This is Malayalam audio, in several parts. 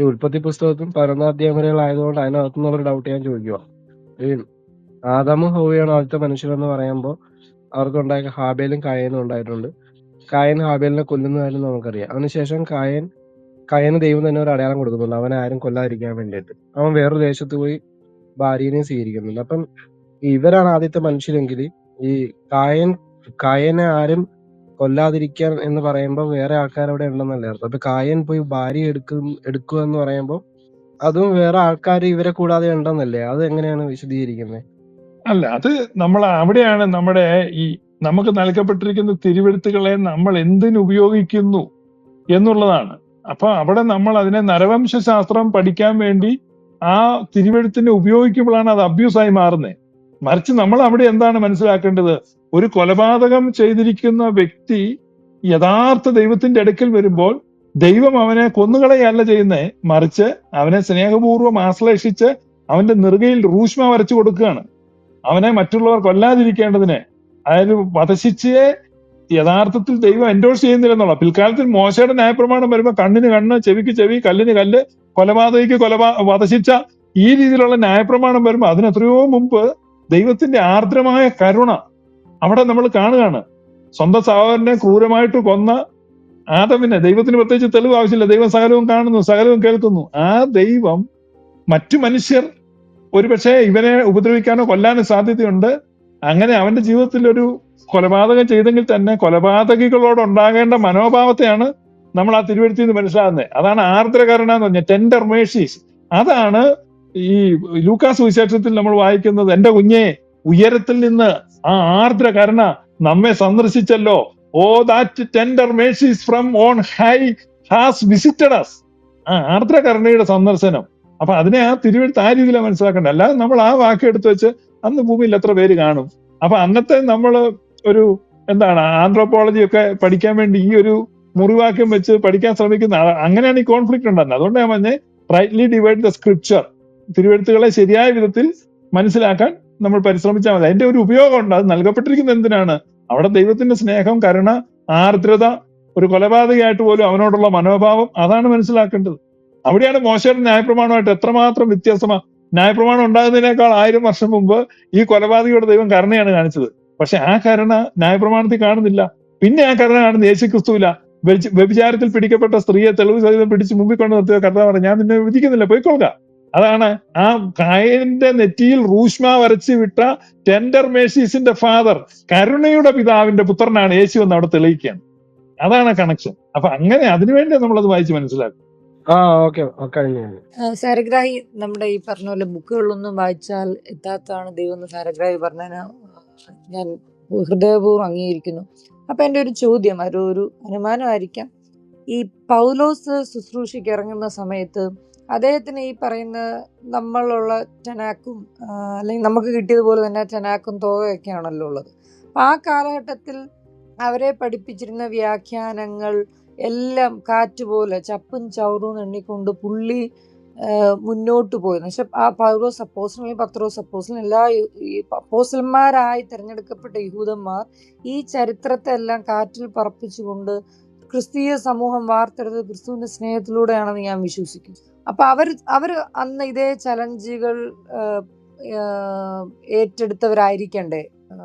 ഈ ഉൽപ്പത്തി പുസ്തകത്തിൽ പതിനൊന്നാം അധ്യായം വരെയുള്ള ആയതുകൊണ്ട് അതിനകത്തു നിന്നുള്ളൊരു ഡൗട്ട് ഞാൻ ചോദിക്കുക ഈ ആദാമും ഹോവിയാണ് ആദ്യത്തെ മനുഷ്യരെന്ന് പറയുമ്പോൾ അവർക്കുണ്ടായ ഹാബേലും കായനും ഉണ്ടായിട്ടുണ്ട്. കായൻ ഹാബേലിനെ കൊല്ലുന്ന കാര്യം നമുക്കറിയാം. അതിനുശേഷം കായൻ കായന് ദൈവം തന്നെ ഒരു അടയാളം കൊടുക്കുന്നുണ്ട്. അവനെ ആരും കൊല്ലാതിരിക്കാൻ വേണ്ടിയിട്ട്. അവൻ വേറൊരു ദേശത്ത് പോയി ഭാര്യനെ സ്വീകരിക്കുന്നുണ്ട്. അപ്പം ഇവരാണ് ആദ്യത്തെ മനുഷ്യരെങ്കിൽ ഈ കായൻ കായനെ ആരും കൊല്ലാതിരിക്കാൻ എന്ന് പറയുമ്പോൾ വേറെ ആൾക്കാർ അവിടെ ഉണ്ടെന്നല്ലേ അർത്ഥം. അപ്പൊ കായൻ പോയി ഭാര്യ എടുക്കും എടുക്കുക എന്ന് പറയുമ്പോൾ അതും വേറെ ആൾക്കാർ ഇവരെ കൂടാതെ ഉണ്ടെന്നല്ലേ? അത് എങ്ങനെയാണ് വിശദീകരിക്കുന്നത്? അല്ല അത് നമ്മൾ അവിടെയാണ് നമ്മുടെ ഈ നമുക്ക് നൽകപ്പെട്ടിരിക്കുന്ന തിരുവെഴുത്തുകളെ നമ്മൾ എന്തിനു ഉപയോഗിക്കുന്നു എന്നുള്ളതാണ്. അപ്പൊ അവിടെ നമ്മൾ അതിനെ നരവംശാസ്ത്രം പഠിക്കാൻ വേണ്ടി ആ തിരുവെഴുത്തിനെ ഉപയോഗിക്കുമ്പോഴാണ് അത് അബ്യൂസായി മാറുന്നത്. മറിച്ച് നമ്മൾ അവിടെ എന്താണ് മനസ്സിലാക്കേണ്ടത്? ഒരു കൊലപാതകം ചെയ്തിരിക്കുന്ന വ്യക്തി യഥാർത്ഥ ദൈവത്തിന്റെ അടുക്കൽ വരുമ്പോൾ ദൈവം അവനെ കൊന്നുകളയല്ല ചെയ്യുന്നേ മറിച്ച് അവനെ സ്നേഹപൂർവം ആശ്ലേഷിച്ച് അവന്റെ നെറുകയിൽ റൂഷ്മ വരച്ചു കൊടുക്കുകയാണ്. അവനെ മറ്റുള്ളവർ കൊല്ലാതിരിക്കേണ്ടതിന് അതായത് വധശിക്ഷയെ യഥാർത്ഥത്തിൽ ദൈവം എൻഡോഴ്സ് ചെയ്യുന്നില്ലെന്നുള്ള പിൽക്കാലത്തിൽ മോശയുടെ ന്യായപ്രമാണം വരുമ്പോൾ കണ്ണിന് കണ്ണ് ചെവിക്ക് ചെവി കല്ലിന് കല്ല് കൊലപാതകയ്ക്ക് കൊലപാ വധശിച്ച ഈ രീതിയിലുള്ള ന്യായപ്രമാണം വരുമ്പോൾ അതിനെത്രയോ മുമ്പ് ദൈവത്തിന്റെ ആർദ്രമായ കരുണ അവിടെ നമ്മൾ കാണുകയാണ്. സ്വന്തം സഹോദരനെ ക്രൂരമായിട്ട് കൊന്ന ആദമിനെ. ദൈവത്തിന് പ്രത്യേകിച്ച് തെളിവ് ആവശ്യമില്ല. ദൈവം സകലവും കാണുന്നു സകലവും കേൾക്കുന്നു. ആ ദൈവം മറ്റു മനുഷ്യർ ഒരുപക്ഷെ ഇവനെ ഉപദ്രവിക്കാനോ കൊല്ലാനോ സാധ്യതയുണ്ട്. അങ്ങനെ അവന്റെ ജീവിതത്തിൽ ഒരു കൊലപാതകം ചെയ്തെങ്കിൽ തന്നെ കൊലപാതകികളോട് ഉണ്ടാകേണ്ട മനോഭാവത്തെയാണ് നമ്മൾ ആ തിരുവഴുത്തിൽ നിന്ന് മനസ്സിലാകുന്നത്. അതാണ് ആർദ്രകരണ എന്ന് പറഞ്ഞ ടെൻഡർ മേഴ്സീസ് അതാണ് ഈ ലൂക്കാസ് വിശേഷത്തിൽ നമ്മൾ വായിക്കുന്നത് എന്റെ കുഞ്ഞെ ഉയരത്തിൽ നിന്ന് ആ ആർദ്ര കരുണ നമ്മെ സന്ദർശിച്ചല്ലോ. O that tender mercies from on high has visited us ആ ആർദ്ര കരുണയുടെ സന്ദർശനം. അപ്പൊ അതിനെ ആ തിരുവഴുത്ത് ആ രീതിയിലാണ് മനസ്സിലാക്കേണ്ടത്. അല്ലാതെ നമ്മൾ ആ വാക്ക് എടുത്തു വെച്ച് അന്ന് ഭൂമിയിൽ എത്ര പേര് കാണും. അപ്പൊ അന്നത്തെ നമ്മൾ ഒരു എന്താണ് ആന്ത്രോപോളജി ഒക്കെ പഠിക്കാൻ വേണ്ടി ഈ ഒരു മുറിവാക്യം വെച്ച് പഠിക്കാൻ ശ്രമിക്കുന്ന അങ്ങനെയാണ് ഈ കോൺഫ്ലിക്ട് ഉണ്ടാകുന്നത്. അതുകൊണ്ട് ഞാൻ പറഞ്ഞേ റൈറ്റ്ലി ഡിവൈഡ് ദ സ്ക്രിപ്ചർ തിരുവഴുത്തുകളെ ശരിയായ വിധത്തിൽ മനസ്സിലാക്കാൻ നമ്മൾ പരിശ്രമിച്ചാൽ മതി. അതിന്റെ ഒരു ഉപയോഗം ഉണ്ട്. അത് നൽകപ്പെട്ടിരിക്കുന്നത് എന്തിനാണ്? അവിടെ ദൈവത്തിന്റെ സ്നേഹം കരുണ ആർദ്രത ഒരു കൊലപാതകയായിട്ട് പോലും അവനോടുള്ള മനോഭാവം അതാണ് മനസ്സിലാക്കേണ്ടത്. അവിടെയാണ് മോശയുടെ ന്യായപ്രമാണമായിട്ട് എത്രമാത്രം വ്യത്യാസമാ ന്യായപ്രമാണം ഉണ്ടാകുന്നതിനേക്കാൾ ആയിരം വർഷം മുമ്പ് ഈ കൊലപാതകയുടെ ദൈവം കരുണയാണ് കാണിച്ചത്. പക്ഷെ ആ കരുണ ന്യായപ്രമാണത്തിൽ കാണുന്നില്ല. പിന്നെ ആ കരുണ കാണുന്ന യേശു ക്രിസ്തുവില്ല വ്യഭിചാരത്തിൽ പിടിക്കപ്പെട്ട സ്ത്രീയെ തെളിവ് സഹിതം പിടിച്ച് മുമ്പിൽ കൊണ്ട് നിർത്തിയ കർത്താവ് പറഞ്ഞു ഞാൻ നിന്നെ വിധിക്കുന്നില്ല. പോയിക്കൊള്ളുക അതാണ് ആ കായന്റെ നെറ്റിയിൽ റൂഷ്മ വരച്ച് വിട്ട ടെൻഡർ മേഷീസിന്റെ ഫാദർ കരുണയുടെ പിതാവിന്റെ പുത്രനാണ് യേശു എന്ന് അവിടെ തെളിയിക്കുകയാണ്. അതാണ് കണക്ഷൻ അപ്പൊ അങ്ങനെ അതിനുവേണ്ടി അത് വായിച്ച് മനസ്സിലാക്കും സാരഗ്രാഹി നമ്മുടെ ഈ പറഞ്ഞ പോലെ ബുക്കുകളൊന്നും വായിച്ചാൽ എത്താത്തതാണ് ദൈവം എന്ന് സാരഗ്രാഹി പറഞ്ഞതിന് ഞാൻ ഹൃദയപൂർവം അംഗീകരിക്കുന്നു. അപ്പൊ എന്റെ ഒരു ചോദ്യം ഒരു ഒരു അനുമാനമായിരിക്കാം. ഈ പൗലോസ് ശുശ്രൂഷയ്ക്ക് ഇറങ്ങുന്ന സമയത്ത് അദ്ദേഹത്തിന് ഈ പറയുന്ന നമ്മളുള്ള ടെനാക്കും അല്ലെങ്കിൽ നമുക്ക് കിട്ടിയതുപോലെ തന്നെ ടെനാക്കും തോകയൊക്കെയാണല്ലോ ഉള്ളത്. അപ്പം ആ കാലഘട്ടത്തിൽ അവരെ പഠിപ്പിച്ചിരുന്ന വ്യാഖ്യാനങ്ങൾ എല്ലാം കാറ്റുപോലെ ചപ്പും ചവറും എണ്ണിക്കൊണ്ട് പുള്ളി മുന്നോട്ട് പോയി പക്ഷെ ആ പൗരോ പൗലോസ് അല്ലെങ്കിൽ പത്രോ അപ്പോസ്റ്റലും എല്ലാ യു- ഈ അപ്പോസ്റ്റലന്മാരായി തിരഞ്ഞെടുക്കപ്പെട്ട യഹൂദന്മാർ ഈ ചരിത്രത്തെ എല്ലാം കാറ്റിൽ പറപ്പിച്ചുകൊണ്ട് ക്രിസ്തീയ സമൂഹം വാർത്തെടുത്തത് ക്രിസ്തുവിന്റെ സ്നേഹത്തിലൂടെയാണെന്ന് ഞാൻ വിശ്വസിക്കുന്നു. അപ്പൊ അവർ അവർ അന്ന് ഇതേ ചലഞ്ചുകൾ ഏറ്റെടുത്തവരായിരിക്കണ്ടേ ആ,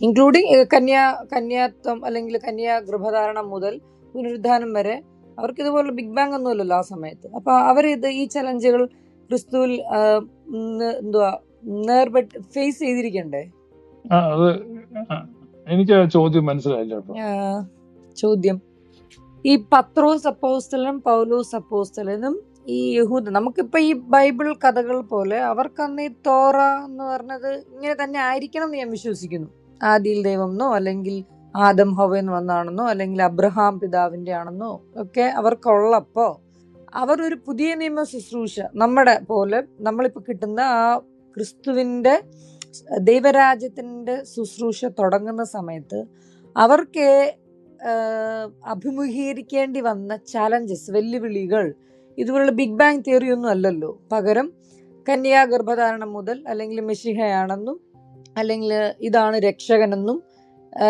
ഇൻക്ലൂഡിങ് കന്യാ കന്യാത്വം അല്ലെങ്കിൽ കന്യാ ഗർഭധാരണം മുതൽ പുനരുദ്ധാനം വരെ അവർക്ക് ഇതുപോലെ ബിഗ് ബാങ് ഒന്നുമില്ലല്ലോ ആ സമയത്ത്. അപ്പൊ അവർ ഇത് ഈ ചലഞ്ചുകൾ ക്രിസ്തുവിൽ എന്തുവാ നേർപെട്ട് ഫേസ് ചെയ്തിരിക്കണ്ടേ? എനിക്ക് ചോദ്യം മനസ്സിലായില്ല ചോദ്യം. ഈ പത്രോസ് അപ്പോസ്തലനും പൗലോസ് അപ്പോസ്തലനും ഈ യഹൂദ നമുക്കിപ്പോൾ ഈ ബൈബിൾ കഥകൾ പോലെ അവർക്കന്ന് ഈ തോറ എന്ന് പറഞ്ഞത് ഇങ്ങനെ തന്നെ ആയിരിക്കണം എന്ന് ഞാൻ വിശ്വസിക്കുന്നു. ആദിയിൽ ദൈവം എന്നോ അല്ലെങ്കിൽ ആദം ഹവന്ന് വന്നാണെന്നോ അല്ലെങ്കിൽ അബ്രഹാം പിതാവിന്റെ ആണെന്നോ ഒക്കെ അവർക്കുള്ളപ്പോ അവർ ഒരു പുതിയ നിയമ ശുശ്രൂഷ നമ്മുടെ പോലെ നമ്മളിപ്പോ കിട്ടുന്ന ആ ക്രിസ്തുവിന്റെ ദൈവരാജ്യത്തിന്റെ ശുശ്രൂഷ തുടങ്ങുന്ന സമയത്ത് അവർക്ക് അഭിമുഖീകരിക്കേണ്ടി വന്ന ചാലഞ്ചസ് വെല്ലുവിളികൾ ഇതുപോലുള്ള ബിഗ് ബാങ് തിയറി ഒന്നും അല്ലല്ലോ. പകരം കന്യാഗർഭധാരണം മുതൽ അല്ലെങ്കിൽ മെഷിഹയാണെന്നും അല്ലെങ്കിൽ ഇതാണ് രക്ഷകനെന്നും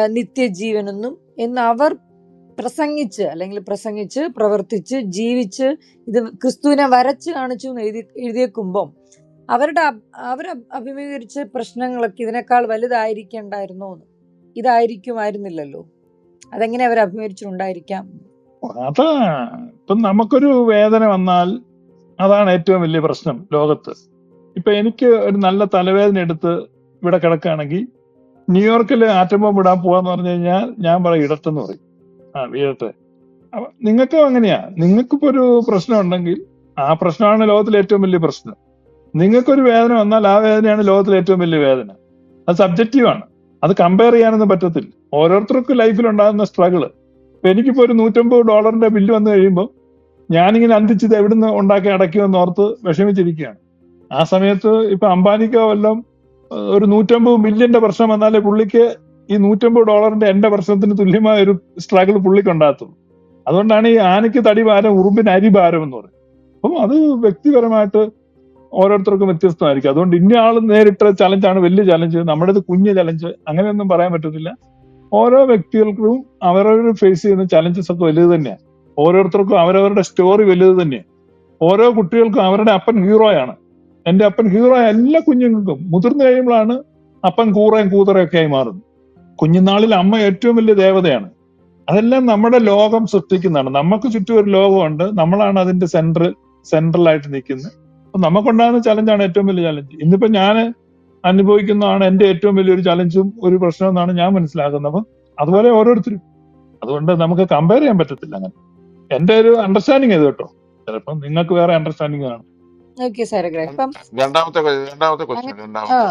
നിത്യജീവനെന്നും എന്ന് അവർ പ്രസംഗിച്ച് അല്ലെങ്കിൽ പ്രസംഗിച്ച് പ്രവർത്തിച്ച് ജീവിച്ച് ഇത് ക്രിസ്തുവിനെ വരച്ച് കാണിച്ചു എന്ന് എഴുതി എഴുതിയേക്കുമ്പം അവരുടെ അവർ അഭ്- അഭിമുഖീകരിച്ച പ്രശ്നങ്ങളൊക്കെ ഇതിനേക്കാൾ വലുതായിരിക്കണ്ടായിരുന്നോ എന്ന് ഇതായിരിക്കുമായിരുന്നില്ലല്ലോ. അതെങ്ങനെ അവർ അഭിമുഖിച്ചിട്ടുണ്ടായിരിക്കാം അതാ ഇപ്പൊ നമുക്കൊരു വേദന വന്നാൽ അതാണ് ഏറ്റവും വലിയ പ്രശ്നം ലോകത്ത്. ഇപ്പൊ എനിക്ക് ഒരു നല്ല തലവേദന എടുത്ത് ഇവിടെ കിടക്കുകയാണെങ്കിൽ ന്യൂയോർക്കിൽ ആറ്റം ബോംബ് ഇടാൻ പോവാന്ന് പറഞ്ഞു കഴിഞ്ഞാൽ ഞാൻ പറയും ഇടട്ടെന്ന് പറയും. ആ വീഴട്ടെ. അപ്പൊ നിങ്ങൾക്കും അങ്ങനെയാ? നിങ്ങൾക്കിപ്പോ ഒരു പ്രശ്നം ഉണ്ടെങ്കിൽ ആ പ്രശ്നമാണ് ലോകത്തിലെ ഏറ്റവും വലിയ പ്രശ്നം. നിങ്ങൾക്കൊരു വേദന വന്നാൽ ആ വേദനയാണ് ലോകത്തിലെ ഏറ്റവും വലിയ വേദന. അത് സബ്ജക്റ്റീവാണ്. അത് കമ്പയർ ചെയ്യാനൊന്നും പറ്റത്തില്ല. ഓരോരുത്തർക്കും ലൈഫിൽ ഉണ്ടാകുന്ന സ്ട്രഗിൾ ഇപ്പൊ എനിക്കിപ്പോ ഒരു നൂറ്റമ്പത് ഡോളറിന്റെ ബില്ല് വന്നു കഴിയുമ്പോൾ ഞാനിങ്ങനെ അന്തിച്ചത് എവിടുന്ന് ഉണ്ടാക്കി അടയ്ക്കുമെന്ന് ഓർത്ത് വിഷമിച്ചിരിക്കുകയാണ്. ആ സമയത്ത് ഇപ്പൊ അംബാനിക്കോ വല്ലതും ഒരു നൂറ്റമ്പത് മില്യന്റെ പ്രശ്നം വന്നാലേ പുള്ളിക്ക് ഈ നൂറ്റമ്പത് ഡോളറിന്റെ എന്റെ പ്രശ്നത്തിന് തുല്യമായ ഒരു സ്ട്രഗിൾ പുള്ളിക്ക് അതുകൊണ്ടാണ് ഈ ആനയ്ക്ക് തടി ഭാരം ഉറുമ്പിന് അരി ഭാരം എന്ന് പറയുന്നത്. അപ്പം അത് വ്യക്തിപരമായിട്ട് ഓരോരുത്തർക്കും വ്യത്യസ്തമായിരിക്കും. അതുകൊണ്ട് ഇന്ന ആൾ നേരിട്ട ചലഞ്ചാണ് വലിയ ചലഞ്ച് നമ്മുടേത് കുഞ്ഞ് ചലഞ്ച് അങ്ങനെയൊന്നും പറയാൻ പറ്റത്തില്ല. ഓരോ വ്യക്തികൾക്കും അവരവർ ഫേസ് ചെയ്യുന്ന ചലഞ്ചസ് ഒക്കെ വലുത് തന്നെയാണ് ഓരോരുത്തർക്കും അവരവരുടെ സ്റ്റോറി വലുത് തന്നെയാണ് ഓരോ കുട്ടികൾക്കും അവരുടെ അപ്പൻ ഹീറോയാണ് എന്റെ അപ്പൻ ഹീറോ എല്ലാ കുഞ്ഞുങ്ങൾക്കും മുതിർന്നു കഴിയുമ്പോഴാണ് അപ്പൻ കൂറയും കൂതറയും ഒക്കെ ആയി മാറുന്നത്. കുഞ്ഞുനാളിൽ അമ്മ ഏറ്റവും വലിയ ദേവതയാണ്. അതെല്ലാം നമ്മുടെ ലോകം സൃഷ്ടിക്കുന്നതാണ്. നമുക്ക് ചുറ്റും ഒരു ലോകമുണ്ട്. നമ്മളാണ് അതിന്റെ സെൻട്രൽ ആയിട്ട് നിൽക്കുന്നത്. അപ്പൊ നമുക്കുണ്ടാകുന്ന ചലഞ്ചാണ് ഏറ്റവും വലിയ ചലഞ്ച് ഇന്നിപ്പോ ഞാൻ അനുഭവിക്കുന്നതാണ് എന്റെ ഏറ്റവും വലിയൊരു ചലഞ്ചും ഒരു പ്രശ്നം എന്നാണ് ഞാൻ മനസ്സിലാക്കുന്നത്. അപ്പൊ അതുപോലെ ഓരോരുത്തരും. അതുകൊണ്ട് നമുക്ക് കമ്പയർ ചെയ്യാൻ പറ്റത്തില്ല അങ്ങനെ. എന്റെ ഒരു അണ്ടർസ്റ്റാൻഡിങ് ഇത് കേട്ടോ. ചിലപ്പം നിങ്ങൾക്ക് വേറെ അണ്ടർസ്റ്റാൻഡിങ് ആണ് രണ്ടാമത്തെ രണ്ടാമത്തെ ക്വസ്റ്റ്യൻ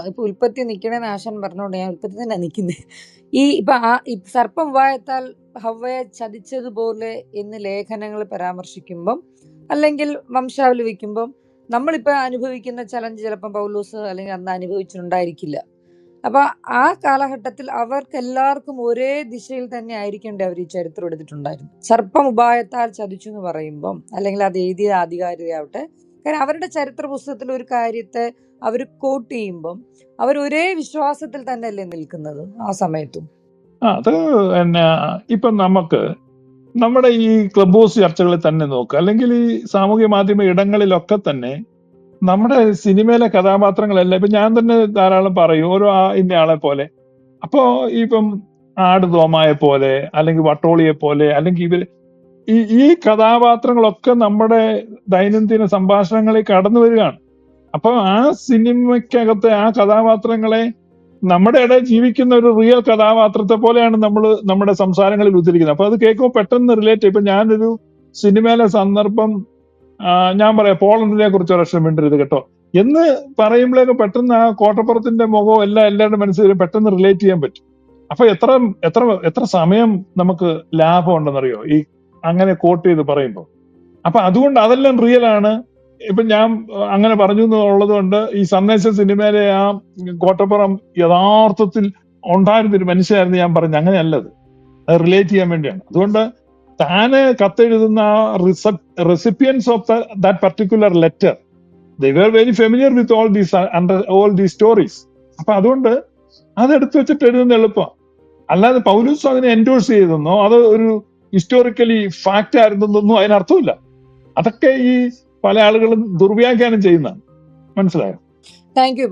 ഇപ്പൊ ഉൽപ്പത്തി നിക്കണ ആശാൻ പറഞ്ഞോണ്ട് ഞാൻ ഉൽപ്പത്തി തന്നെ നിക്കുന്നത് ഈ ഇപ്പൊ ആ സർപ്പം വായത്താൽ ഹവ്വയെ ചതിച്ചതുപോലെ എന്ന് ലേഖനങ്ങൾ പരാമർശിക്കുമ്പം അല്ലെങ്കിൽ വംശാവലി വയ്ക്കുമ്പം നമ്മളിപ്പോ അനുഭവിക്കുന്ന ചലഞ്ച് ചിലപ്പോൾ പൗലൂസ് അല്ലെങ്കിൽ അന്ന് അനുഭവിച്ചിട്ടുണ്ടായിരിക്കില്ല. അപ്പൊ ആ കാലഘട്ടത്തിൽ അവർക്ക് എല്ലാവർക്കും ഒരേ ദിശയിൽ തന്നെ ആയിരിക്കേണ്ട അവർ ഈ ചരിത്രം എടുത്തിട്ടുണ്ടായിരുന്നു സർപ്പം ഉപായത്താൽ ചതിച്ചു എന്ന് പറയുമ്പം അല്ലെങ്കിൽ അത് എഴുതിയ ആധികാരികയാവട്ടെ കാരണം അവരുടെ ചരിത്ര പുസ്തകത്തിൽ ഒരു കാര്യത്തെ അവർ കോട്ട് ചെയ്യുമ്പം അവർ ഒരേ വിശ്വാസത്തിൽ തന്നെയല്ലേ നിൽക്കുന്നത് ആ സമയത്തും? അത് പിന്നെ ഇപ്പൊ നമുക്ക് നമ്മുടെ ഈ ക്ലബ് ഹൗസ് ചർച്ചകളിൽ തന്നെ നോക്കുക. അല്ലെങ്കിൽ ഈ സാമൂഹ്യ മാധ്യമ ഇടങ്ങളിലൊക്കെ തന്നെ നമ്മുടെ സിനിമയിലെ കഥാപാത്രങ്ങളെല്ലാം ഇപ്പൊ ഞാൻ തന്നെ ധാരാളം പറയും ഓരോ ഇന്ന ആളെ പോലെ. അപ്പോ ഇപ്പം ആട് തോമായ പോലെ അല്ലെങ്കിൽ വട്ടോളിയെ പോലെ അല്ലെങ്കിൽ ഇവർ ഈ ഈ കഥാപാത്രങ്ങളൊക്കെ നമ്മുടെ ദൈനംദിന സംഭാഷണങ്ങളിൽ കടന്നു വരികയാണ്. അപ്പൊ ആ സിനിമയ്ക്കകത്തെ ആ കഥാപാത്രങ്ങളെ നമ്മുടെ ഇടയിൽ ജീവിക്കുന്ന ഒരു റിയൽ കഥാപാത്രത്തെ പോലെയാണ് നമ്മൾ നമ്മുടെ സംസാരങ്ങളിൽ ഉദ്ധരിക്കുന്നത്. അപ്പൊ അത് കേൾക്കുമ്പോൾ പെട്ടെന്ന് റിലേറ്റ് ഇപ്പൊ ഞാനൊരു സിനിമയിലെ സന്ദർഭം ഞാൻ പറയാം പോളണ്ടിനെ കുറിച്ച് ഒരക്ഷരം മിണ്ടരുത് കേട്ടോ. എന്ന് പറയുമ്പോഴേക്കും പെട്ടെന്ന് ആ കോട്ടപ്പുറത്തിന്റെ മുഖവും എല്ലാം എല്ലാവരുടെ മനസ്സിലും പെട്ടെന്ന് റിലേറ്റ് ചെയ്യാൻ പറ്റും. അപ്പൊ എത്ര എത്ര എത്ര സമയം നമുക്ക് ലാഭം ഉണ്ടെന്നറിയോ ഈ അങ്ങനെ കോട്ട് ചെയ്ത് പറയുമ്പോൾ. അപ്പൊ അതുകൊണ്ട് അതെല്ലാം റിയൽ ആണ്. ഇപ്പൊ ഞാൻ അങ്ങനെ പറഞ്ഞു എന്നുള്ളത് കൊണ്ട് ഈ സന്ദേശ സിനിമയിലെ ആ കോട്ടപ്പുറം യഥാർത്ഥത്തിൽ ഉണ്ടായിരുന്ന ഒരു മനുഷ്യനായിരുന്നു ഞാൻ പറഞ്ഞു അങ്ങനെയല്ലത്. അത് റിലേറ്റ് ചെയ്യാൻ വേണ്ടിയാണ്. അതുകൊണ്ട് താന് കത്തെഴുതുന്ന recipients of that particular letter they were very familiar with all these under all these stories അപ്പൊ അതുകൊണ്ട് അതെടുത്ത് വെച്ചിട്ട് എഴുതുന്ന എളുപ്പമാണ്. അല്ലാതെ പൗലൂസ് അതിനെ എൻഡോഴ്സ് ചെയ്തെന്നോ അത് ഒരു ഹിസ്റ്റോറിക്കലി ഫാക്റ്റ് ആയിരുന്നെന്നൊന്നും അതിനർത്ഥമില്ല. അതൊക്കെ ഈ പല ആളുകളും ദുർവ്യാഖ്യാനം ചെയ്യുന്നതാണ്. മനസ്സിലായോ? Thank you